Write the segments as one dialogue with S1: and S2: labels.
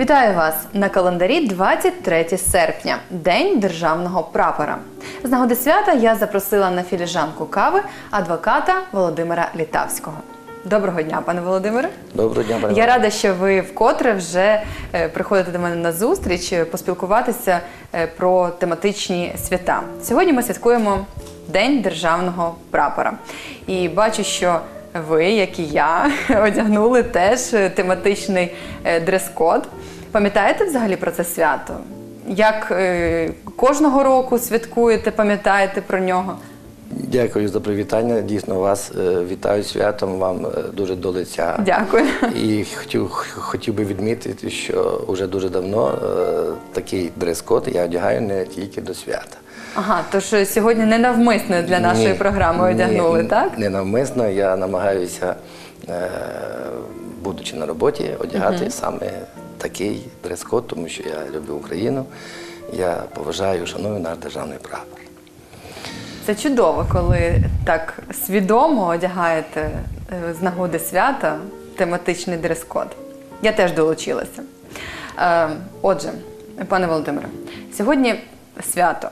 S1: Вітаю вас на календарі 23 серпня, День державного прапора. З нагоди свята я запросила на філіжанку кави адвоката Володимира Літавського. Доброго дня, пане Володимире.
S2: Доброго дня, пане
S1: Я рада, що ви вкотре вже е, приходите до мене на зустріч е, поспілкуватися е, про тематичні свята. Сьогодні ми святкуємо День державного прапора. І бачу, що ви, як і я, одягнули теж тематичний дрес-код. Пам'ятаєте взагалі про це свято? Як е, кожного року святкуєте, пам'ятаєте про нього?
S2: Дякую за привітання. Дійсно, вас е, вітаю святом. Вам е, дуже до лиця.
S1: Дякую.
S2: І хотів, хотів би відмітити, що вже дуже давно такий дрес-код я одягаю не тільки до свята.
S1: Ага, тож сьогодні не навмисно для нашої
S2: Ні,
S1: програми одягнули,
S2: ні,
S1: так?
S2: Не навмисно. Я намагаюся, будучи на роботі, одягати саме такий дрес-код, тому що я люблю Україну. Я поважаю, шаную наш державний прапор.
S1: Це чудово, коли так свідомо одягаєте е, з нагоди свята тематичний дрес-код. Я теж долучилася. Е, Отже, пане Володимире, сьогодні свято,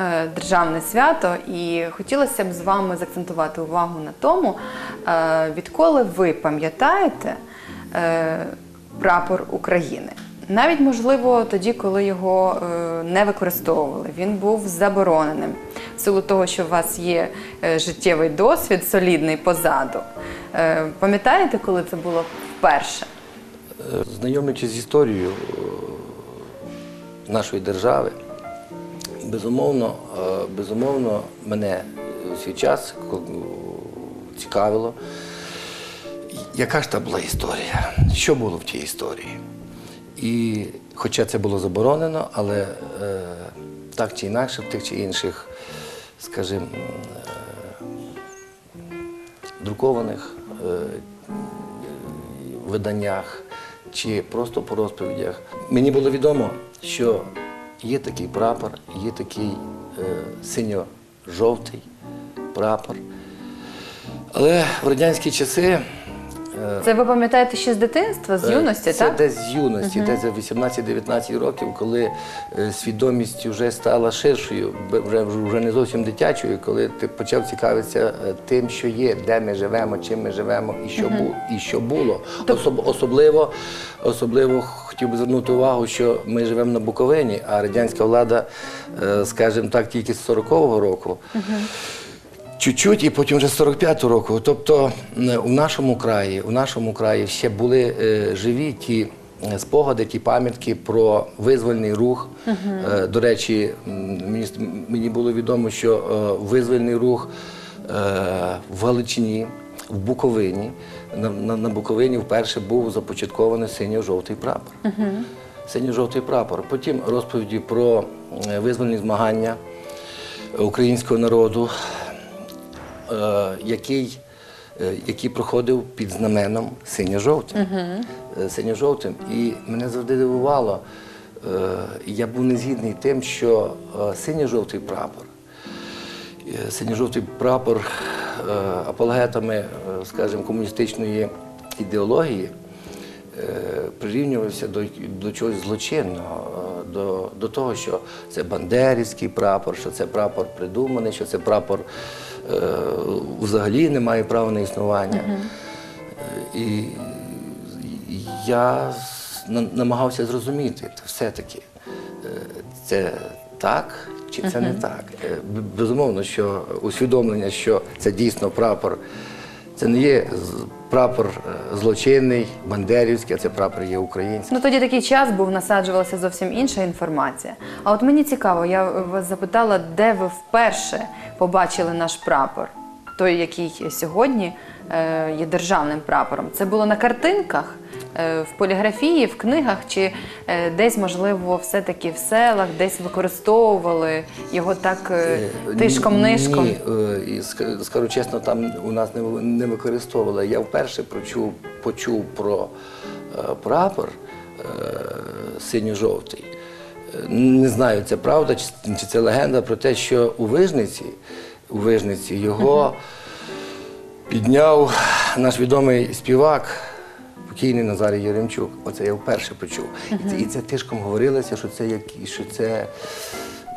S1: е, державне свято, і хотілося б з вами закцентувати увагу на тому, відколи ви пам'ятаєте прапор України. Навіть можливо тоді, коли його е, не використовували, він був забороненим. В силу того, що у вас є е, життєвий досвід солідний позаду. Е, Пам'ятаєте, коли це було вперше?
S2: Знайомлячись з історією нашої держави, безумовно, безумовно, мене у свій час цікавило, яка ж та була історія, що було в тій історії. І хоча це було заборонено, але е, так чи інакше, в тих чи інших, скажімо, е, друкованих е, виданнях чи просто по розповідях. Мені було відомо, що є такий прапор, є такий е, синьо-жовтий прапор. Але в радянські часи. Е,
S1: Це ви пам'ятаєте ще з дитинства, з юності,
S2: це
S1: так?
S2: десь з юності, десь за 18-19 років, коли е, свідомість вже стала ширшою, вже, вже не зовсім дитячою, коли ти почав цікавитися е, тим, що є, де ми живемо, чим ми живемо і що, бу, і що було. Особ, особливо, особливо хотів би звернути увагу, що ми живемо на Буковині, а радянська влада, е, скажімо так, тільки з 40-го року. Чуть-чуть і потім вже з 45-го року. Тобто у нашому краї, у нашому краї ще були е, живі ті е, спогади, ті пам'ятки про визвольний рух. Е, до речі, мені, мені було відомо, що е, визвольний рух е, в Галичині, в Буковині, на, на, на Буковині вперше був започаткований синьо-жовтий прапор. Синьо-жовтий прапор. Потім розповіді про визвольні змагання українського народу який, е, який проходив під знаменом синьо-жовтим. Е, Синьо-жовтим. І мене завжди дивувало, е, я був не згідний тим, що е, синьо-жовтий прапор, е, синьо-жовтий прапор е, апологетами, е, скажімо, комуністичної ідеології е, прирівнювався до, до чогось злочинного, е, до, до того, що це бандерівський прапор, що це прапор придуманий, що це прапор е, взагалі не має права на існування. Е, І, я намагався зрозуміти все-таки, е, це так чи це не так. Е, Безумовно, що усвідомлення, що це дійсно прапор. Це не є прапор е, злочинний, бандерівський, а це прапор є український.
S1: Ну тоді такий час був, насаджувалася зовсім інша інформація. А от мені цікаво, я вас запитала, де ви вперше побачили наш прапор, той, який сьогодні е, є державним прапором. Це було на картинках, е, в поліграфії, в книгах, чи е, десь, можливо, все-таки в селах, десь використовували його так е, тишком-нишком.
S2: Ні, е, і ск- скажу чесно, там у нас не, використовували. Я вперше почув, почув про е, прапор е, синьо-жовтий. Е, Не знаю, це правда чи, це легенда про те, що у Вижниці, у Вижниці його підняв наш відомий співак покійний Назарій Яремчук. Оце я вперше почув. І, це, і це тишком говорилося, що це, які, що це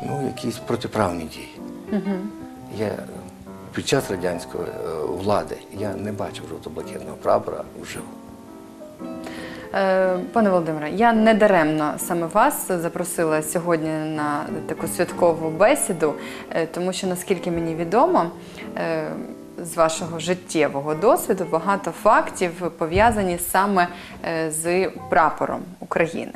S2: ну, якісь протиправні дії. Я під час радянської е, влади я не бачив жовто-блакитного прапора вживу.
S1: Е, Пане Володимире, я не даремно саме вас запросила сьогодні на таку святкову бесіду, е, тому що наскільки мені відомо, з вашого життєвого досвіду багато фактів пов'язані саме е, з прапором України.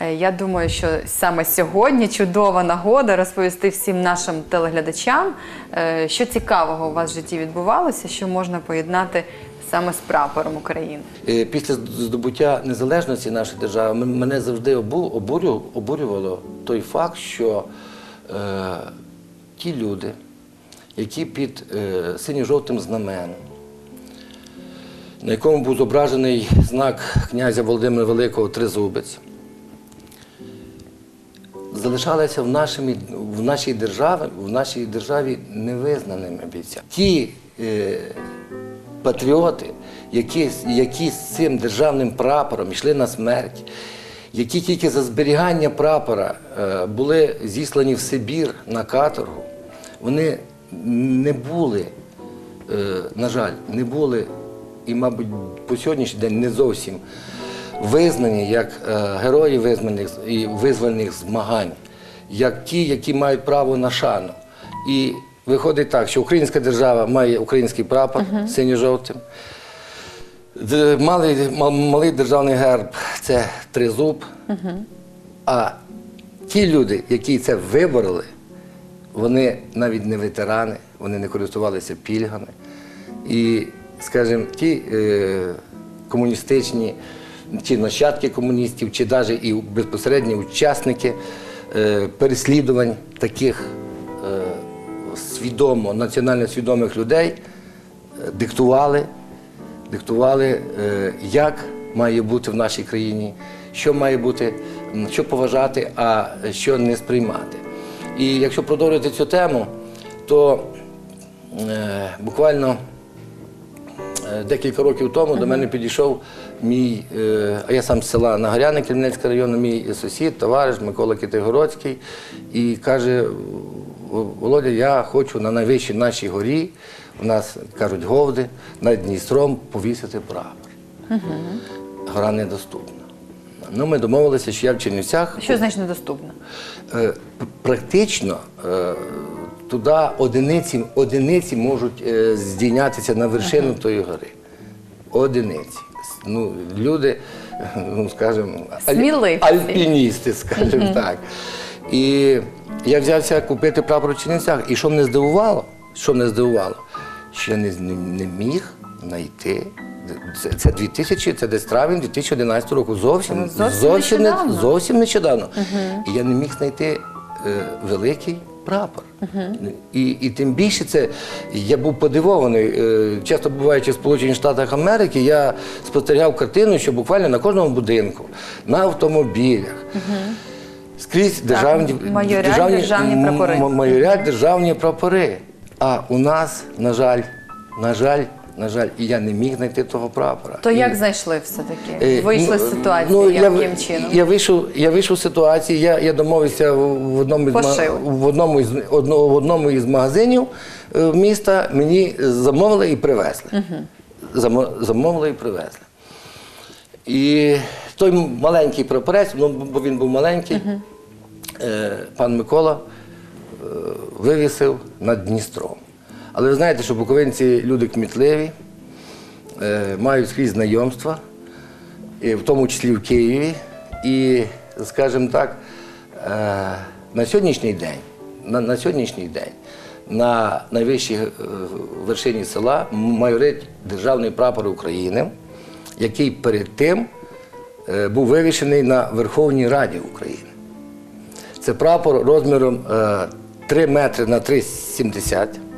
S1: Е, Я думаю, що саме сьогодні чудова нагода розповісти всім нашим телеглядачам, е, що цікавого у вас в житті відбувалося, що можна поєднати саме з прапором України.
S2: Після здобуття незалежності нашої держави мене завжди обу- обурювало той факт, що е, ті люди, які під е, синьо-жовтим знаменом, на якому був зображений знак князя Володимира Великого Тризубець, залишалися в, нашому, в нашій державі, в нашій державі невизнаними бійцями. Ті е, патріоти, які, які з цим державним прапором йшли на смерть, які тільки за зберігання прапора е, були зіслані в Сибір на каторгу, вони не були, е, на жаль, не були і, мабуть, по сьогоднішній день не зовсім визнані як е, герої визвольних і визвольних змагань, як ті, які мають право на шану. І виходить так, що українська держава має український прапор синьо-жовтим. Малий, малий державний герб це тризуб. А ті люди, які це вибороли, вони навіть не ветерани, вони не користувалися пільгами. І, скажімо, ті е, комуністичні, чи нащадки комуністів, чи навіть і безпосередні учасники е, переслідувань таких е, свідомо, національно свідомих людей е, диктували, диктували, е, як має бути в нашій країні, що має бути, що поважати, а що не сприймати. І якщо продовжити цю тему, то е, буквально е, декілька років тому до мене підійшов мій, е, а я сам з села Нагоряни, Кремінецького району, мій сусід, товариш Микола Китайгородський, і каже: Володя, я хочу на найвищій нашій горі, у нас кажуть Говди, над Дністром повісити прапор. Гора недоступна. Ну, ми домовилися, що я в Чернівцях
S1: Що значить недоступно?
S2: Е, практично е, туди одиниці, одиниці можуть е, здійнятися на вершину тої гори. Одиниці. Ну, люди, ну скажімо, аль- альпіністи, скажімо так. І я взявся купити прапор у Чернівцях. І що мене здивувало? Що мене здивувало? Що я не, не, не міг знайти. Це, це 2000, це десь травень 2011 року. Зовсім,
S1: Ну, зовсім
S2: не,
S1: нещодавно.
S2: зовсім нещодавно. І я не міг знайти е, великий прапор. І, і тим більше це я був подивований. Е, часто буваючи в Сполучених Штатах Америки, я спостерігав картину, що буквально на кожному будинку, на автомобілях. Скрізь державні,
S1: майорять державні прапори.
S2: м- м- майорять державні прапори. А у нас, на жаль, на жаль, на жаль, і я не міг знайти того прапора.
S1: То
S2: І-
S1: як знайшли все-таки?
S2: Е,
S1: Вийшли
S2: ну,
S1: з ситуації,
S2: ну, я,
S1: яким чином?
S2: Я вийшов, я вийшов з ситуації, я, я домовився в одному із, в одному із, одно- в одному із магазинів е, міста, мені замовили і привезли. Замо- Замовили і привезли. І той маленький прапорець, ну, бо він був маленький, е, пан Микола е, вивісив над Дністром. Але ви знаєте, що буковинці люди кмітливі, е, мають скрізь знайомства, в тому числі в Києві. І, скажімо так, е, на сьогоднішній день, на, сьогоднішній день на найвищій е, вершині села майорить державний прапор України, який перед тим був вивішений на Верховній Раді України. Це прапор розміром е, 3 метри на 3,70.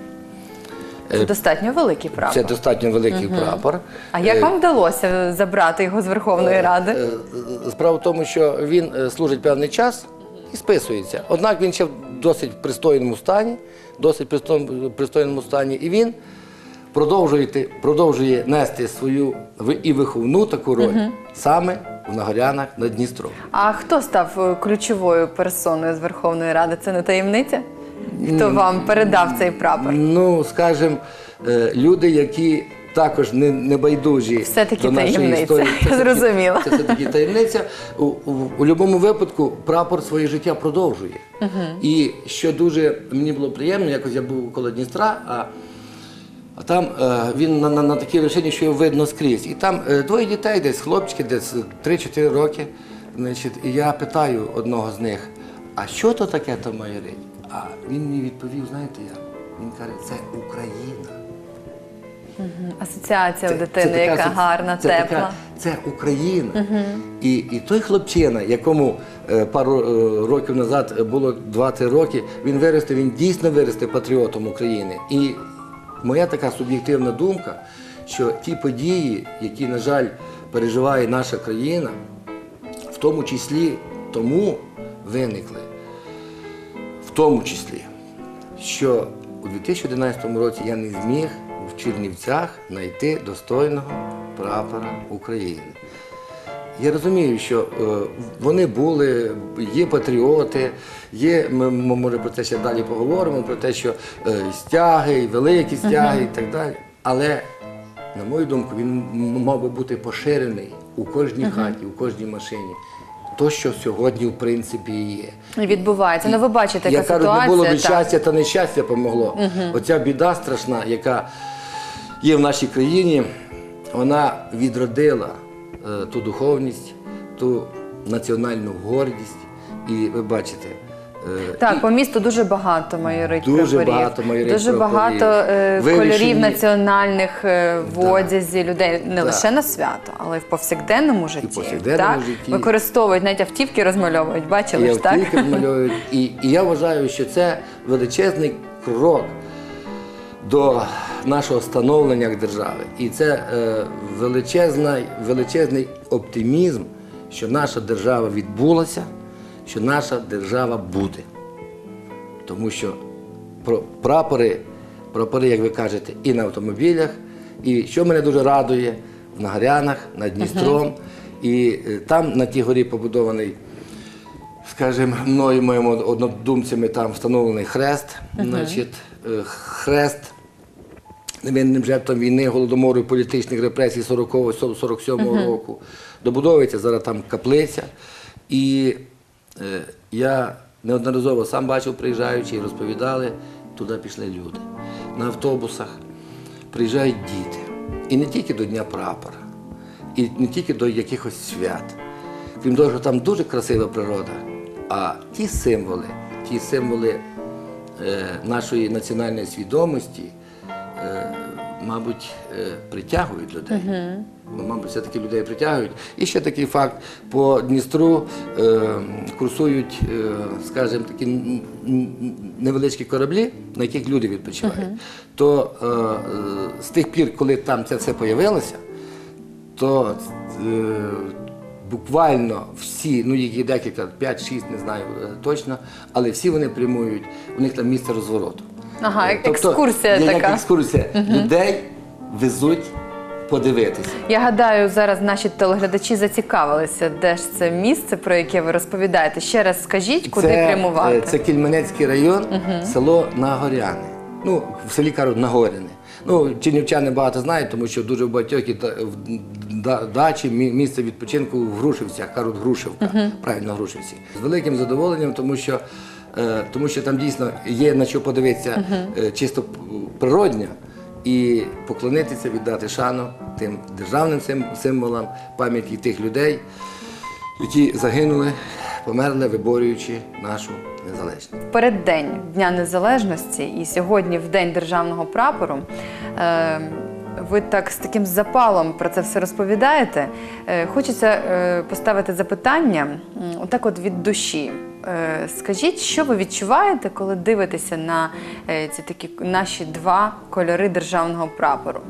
S1: Це достатньо великий прапор.
S2: Це достатньо великий прапор.
S1: А як
S2: Е,
S1: вам вдалося забрати його з Верховної Ради?
S2: Е, е, Справа в тому, що він е, служить певний час і списується. Однак він ще в досить пристойному стані, досить пристой- пристойному стані, і він продовжує, продовжує нести свою і виховну таку роль саме в Нагорянах над Дністром.
S1: А хто став е, ключовою персоною з Верховної Ради? Це не таємниця? Хто вам передав цей прапор?
S2: Ну, скажімо, е, люди, які також не, не байдужі
S1: Все-таки
S2: до нашої
S1: таємниця.
S2: історії.
S1: Зрозуміла.
S2: Це все-таки таємниця. У, у, у будь-якому випадку прапор своє життя продовжує. І що дуже мені було приємно, якось я був коло Дністра, а, а там е, він на, на, на такій вершині, що його видно скрізь. І там е, двоє дітей, десь хлопчики, десь 3-4 роки. Значить, і я питаю одного з них, а що то таке то майорить? А він мені відповів, знаєте як? Він каже, це Україна.
S1: Асоціація у дитини,
S2: така
S1: яка гарна,
S2: це
S1: тепла.
S2: Така, це Україна. І, і той хлопчина, якому е, пару е, років назад було 20 років, він виросте, він дійсно виросте патріотом України. І моя така суб'єктивна думка, що ті події, які, на жаль, переживає наша країна, в тому числі тому виникли, тому числі, що у 2011 році я не зміг в Чернівцях знайти достойного прапора України. Я розумію, що е, вони були, є патріоти, є, ми може про це ще далі поговоримо, про те, що е, стяги, великі стяги і так далі. Але, на мою думку, він мав би бути поширений у кожній хаті, у кожній машині. То, що сьогодні, в принципі, є.
S1: І відбувається. Ну ви бачите,
S2: Я кажу, не було б щастя та нещастя помогло. Оця біда страшна, яка є в нашій країні, вона відродила е, ту духовність, ту національну гордість. І ви бачите. Е,
S1: Так, по місту дуже багато майорить
S2: Дуже
S1: прапорів.
S2: багато майорить
S1: Дуже
S2: прапорів.
S1: багато е,
S2: Вивішені.
S1: кольорів національних е, в одязі людей не лише на свято, але й в повсякденному житті.
S2: повсякденному
S1: так?
S2: житті.
S1: Використовують навіть автівки розмальовують. Бачили ж так?
S2: автівки малюють. І, і я вважаю, що це величезний крок до нашого становлення як держави. І це е, величезний, величезний оптимізм, що наша держава відбулася, що наша держава буде. Тому що прапори, прапори, як ви кажете, і на автомобілях, і що мене дуже радує, в Нагарянах, над Дністром. І е, там на тій горі побудований, скажімо, мною моїми однодумцями там встановлений хрест. Значить, е, хрест невинним жертвам війни, голодомору і політичних репресій 40-47-го року. Добудовується зараз там каплиця. І я неодноразово сам бачив, приїжджаючи, і розповідали, туди пішли люди. На автобусах приїжджають діти. І не тільки до Дня прапора, і не тільки до якихось свят. Крім того, що там дуже красива природа, а ті символи, ті символи е, нашої національної свідомості, е, мабуть, е, притягують людей. Ну, Мабуть, все-таки людей притягують. І ще такий факт: по Дністру е, курсують, е, скажімо, такі невеличкі кораблі, на яких люди відпочивають. То е, з тих пір, коли там це все появилося, то е, буквально всі, ну їх є декілька, 5-6, не знаю е, точно, але всі вони прямують, у них там місце розвороту.
S1: Ага,
S2: Е,
S1: екскурсія
S2: є
S1: така.
S2: Як екскурсія. Людей везуть подивитися.
S1: Я гадаю, зараз наші телеглядачі зацікавилися, де ж це місце, про яке ви розповідаєте. Ще раз скажіть, куди
S2: це,
S1: прямувати.
S2: е, Це Кільменецький район, село Нагоряни. Ну, в селі кажуть Нагоряни. Ну, чернівчани багато знають, тому що дуже в багатьох в дачі, мі- місце відпочинку в Грушевцях, кажуть Грушевка, правильно Грушевці. З великим задоволенням, тому що, тому що там дійсно є на що подивитися е, чисто п- природньо і поклонитися, віддати шану тим державним сим- символам, пам'яті тих людей, які загинули, померли, виборюючи нашу незалежність.
S1: Переддень Дня Незалежності і сьогодні, в День державного прапору, е, ви так з таким запалом про це все розповідаєте. Е, Хочеться е, поставити запитання, отак от від душі. Е, Скажіть, що ви відчуваєте, коли дивитеся на е, ці такі наші два кольори державного прапору?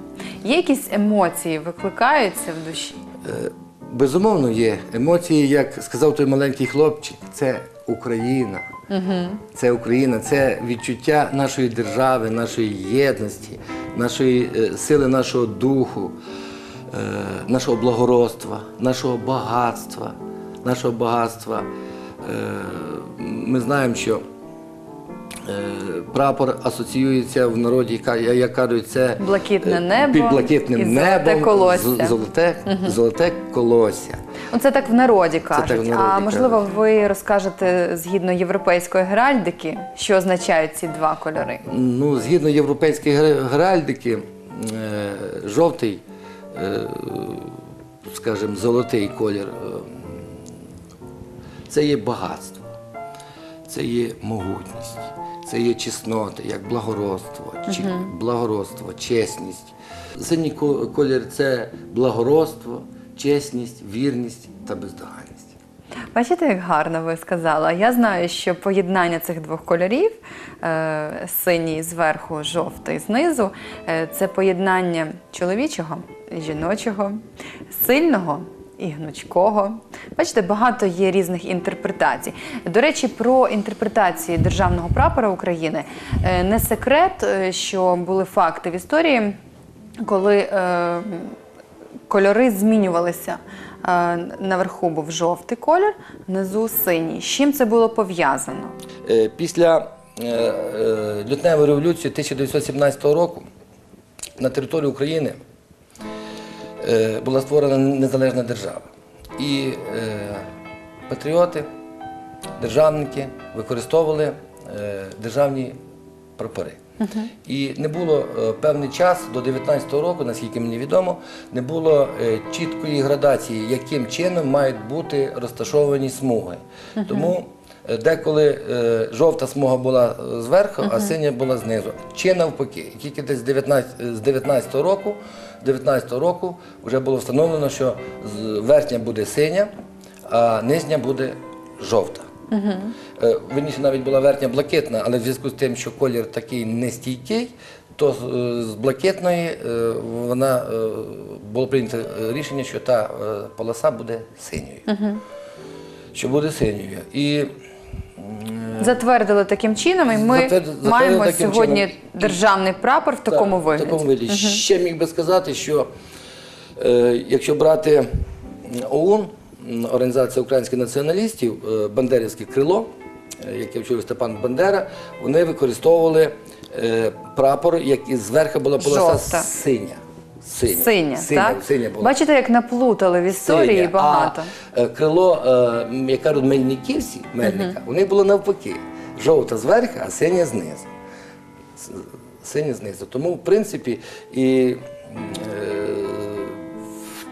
S1: Є якісь емоції, викликаються в душі?
S2: Е, Безумовно, є емоції, як сказав той маленький хлопчик, це Україна. Це Україна, це відчуття нашої держави, нашої єдності. нашої сили нашого духу, нашого благородства, нашого багатства, нашого багатства. Е, Ми знаємо, що е, прапор асоціюється в народі, як кажуть, це
S1: Блакитне
S2: е,
S1: небо
S2: під блакитним
S1: і золоте
S2: небом,
S1: колосся.
S2: золоте, золоте колосся.
S1: Ну, Це так в народі кажуть.
S2: так в народі
S1: а можливо,
S2: кажуть.
S1: ви розкажете згідно європейської геральдики, що означають ці два кольори?
S2: Ну, згідно європейської гер- геральдики, жовтий, скажімо, золотий колір це є багатство, це є могутність, це є чесноти, як благородство, чи, благородство, чесність. Синій колір це благородство, чесність, вірність та бездоганність.
S1: Бачите, як гарно ви сказали. Я знаю, що поєднання цих двох кольорів е, синій зверху, жовтий знизу е, це поєднання чоловічого і жіночого, сильного і гнучкого. Бачите, багато є різних інтерпретацій. До речі, про інтерпретації державного прапора України е, не секрет, е, що були факти в історії, коли е, кольори змінювалися. Е, Наверху був жовтий колір, внизу синій. З чим це було пов'язано?
S2: Після лютневої революції 1917 року на території України була створена незалежна держава. І е, патріоти, державники використовували е, державні прапори. І не було е, певний час до 19-го року, наскільки мені відомо, не було е, чіткої градації, яким чином мають бути розташовані смуги. Тому е, деколи е, жовта смуга була е, зверху, а синя була знизу. Чи навпаки. Тільки десь з 19, з 19-го року, з 19-го року вже було встановлено, що верхня буде синя, а нижня буде жовта. Е, Вірніше навіть була верхня блакитна, але в зв'язку з тим, що колір такий нестійкий, то з- е, блакитної е, вона було прийнято рішення, що та полоса буде синьою. Що буде синьою. І
S1: Затвердили таким чином, і ми
S2: затвердили
S1: маємо
S2: таким
S1: сьогодні
S2: чином.
S1: державний прапор в такому
S2: Так,
S1: вигляді.
S2: В такому вигляді. Ще міг би сказати, що е, якщо брати ОУН, Організація українських націоналістів, е, Бандерівське крило, е, яке вчив Степан Бандера, вони використовували е, прапор, який зверху була полоса
S1: Жовта.
S2: синя. Синя,
S1: Синя, так?
S2: синя була.
S1: Бачите, як наплутали в історії
S2: Синя.
S1: багато.
S2: А е, крило, е, м, як кажуть, мельниківці, Мельника, вони було навпаки. Жовта зверху, а синя знизу. Синя знизу. Тому, в принципі, і е,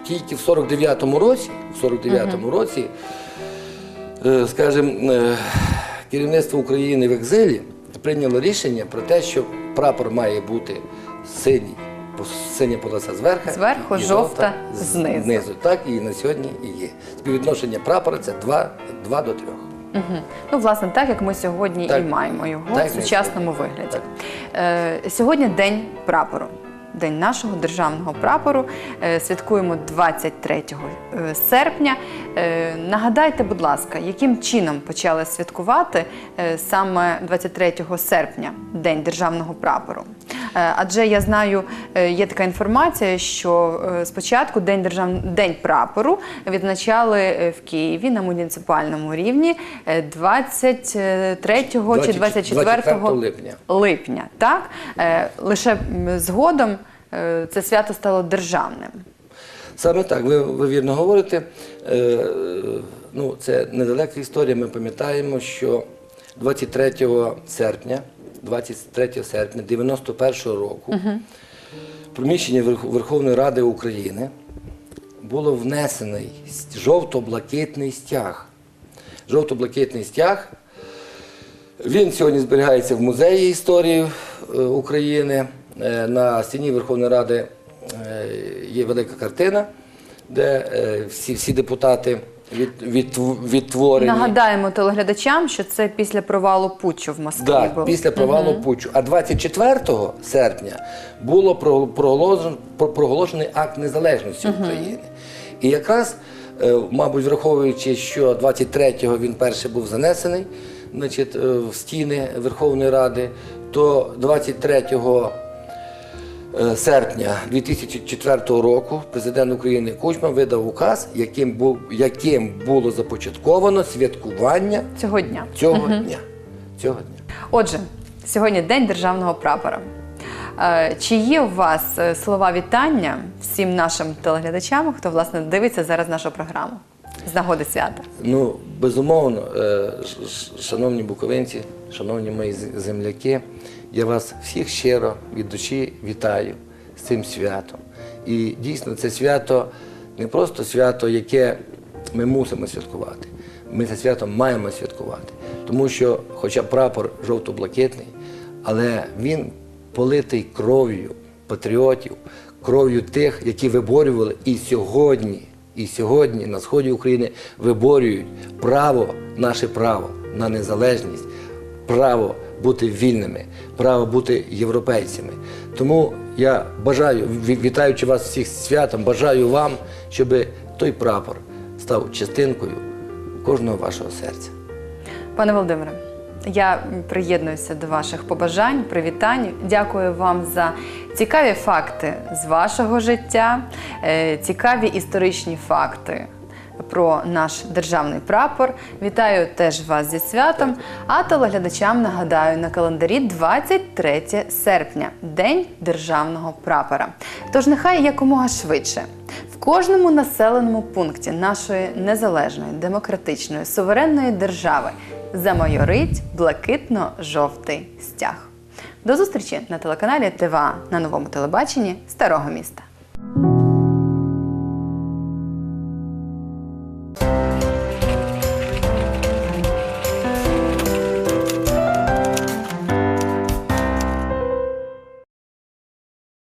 S2: тільки в 49-му році, в 49-му році, е, скажімо, е, керівництво України в екзилі прийняло рішення про те, що прапор має бути синій, синя полоса зверху,
S1: Зверху,
S2: і
S1: жовта знизу.
S2: знизу. Так і на сьогодні і є. Співвідношення прапора це 2, 2 до 3.
S1: Мгм. Ну, власне, так як ми сьогодні
S2: Так.
S1: і маємо його
S2: Так,
S1: в сучасному вигляді.
S2: Так.
S1: Е, сьогодні день прапору. День нашого державного прапору Е, святкуємо 23 е, серпня. Е, Нагадайте, будь ласка, яким чином почали святкувати е, саме 23 серпня, День державного прапору? Е, Адже я знаю, е, є така інформація, що е, спочатку День держав... День прапору відзначали в Києві на муніципальному рівні е, 23 чи
S2: 20
S1: 24
S2: 24 липня.
S1: липня. Так? Лише згодом це свято стало державним.
S2: Саме так, ви, ви вірно говорите. Е, ну, це недалека історія. Ми пам'ятаємо, що 23 серпня, 23 серпня 91 року в приміщенні Верховної Ради України було внесений жовто-блакитний стяг. Жовто-блакитний стяг. Він сьогодні зберігається в музеї історії е, України. Е, На стіні Верховної Ради е, є велика картина, де всі депутати від, від, відтворені.
S1: Нагадаємо телеглядачам, що це після провалу путчу в Москві
S2: Да,
S1: був.
S2: після провалу путчу. А 24 серпня було про- проголошен- проголошений акт незалежності України. І якраз, е, мабуть, враховуючи, що 23-го він перше був занесений значить, е, в стіни Верховної Ради, то 23 е, серпня 2004 року президент України Кучма видав указ, яким, був, яким було започатковано святкування
S1: Цього дня.
S2: цього дня. Цього дня.
S1: Отже, сьогодні День державного прапора. Е, Чи є у вас е, слова вітання всім нашим телеглядачам, хто власне дивиться зараз нашу програму з нагоди свята?
S2: Ну, безумовно, е, шановні буковинці, шановні мої земляки, я вас всіх щиро від душі вітаю з цим святом. І дійсно це свято не просто свято, яке ми мусимо святкувати. Ми це свято маємо святкувати. Тому що, хоча прапор жовто-блакитний, але він политий кров'ю патріотів, кров'ю тих, які виборювали і сьогодні і сьогодні на сході України виборюють право, наше право на незалежність, право бути вільними, право бути європейцями. Тому я бажаю, вітаючи вас всіх з святом, бажаю вам, щоб той прапор став частинкою кожного вашого серця.
S1: Пане Володимире, я приєднуюся до ваших побажань, привітань. Дякую вам за цікаві факти з вашого життя, е, цікаві історичні факти. Про наш державний прапор. Вітаю теж вас зі святом. А телеглядачам нагадаю на календарі 23 серпня, День державного прапора. Тож нехай якомога швидше в кожному населеному пункті нашої незалежної, демократичної, суверенної держави замайорить блакитно-жовтий стяг. До зустрічі на телеканалі ТВА на новому телебаченні Старого міста.